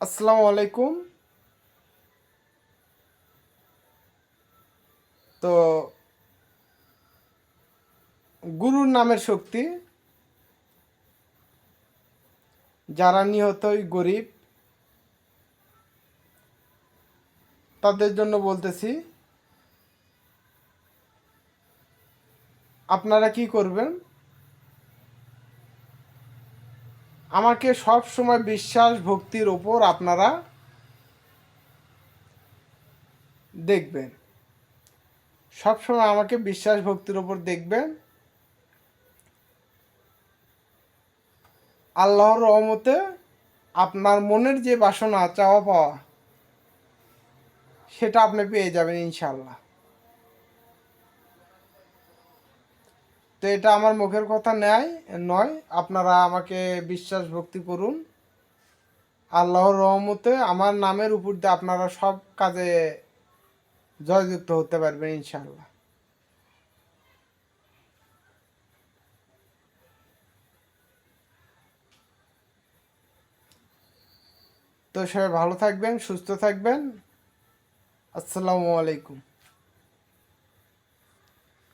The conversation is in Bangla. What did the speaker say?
আসসালামু আলাইকুম। তো, গুরুর নামের শক্তি, যারা নিহতই গরিব, তাদের জন্য বলতেছি, আপনারা কি করবেন? আমাকে সব সময় বিশ্বাস ভক্তির ওপর আপনারা দেখবেন। সব সময় আমাকে বিশ্বাস ভক্তির ওপর দেখবেন। আল্লাহর রহমতে আপনার মনের যে বাসনা চাওয়া পাওয়া সেটা আপনি পেয়ে যাবেন ইনশাল্লাহ তো এটা আমার মুখের কথা নেয় নয়, আপনারা আমাকে বিশ্বাস ভক্তি করুন। আল্লাহর রহমতে আমার নামের উপর দিয়ে আপনারা সব কাজে জয়যুক্ত হতে পারবেন ইনশাল্লাহ তো সবাই ভালো থাকবেন, সুস্থ থাকবেন। আসসালামু আলাইকুম।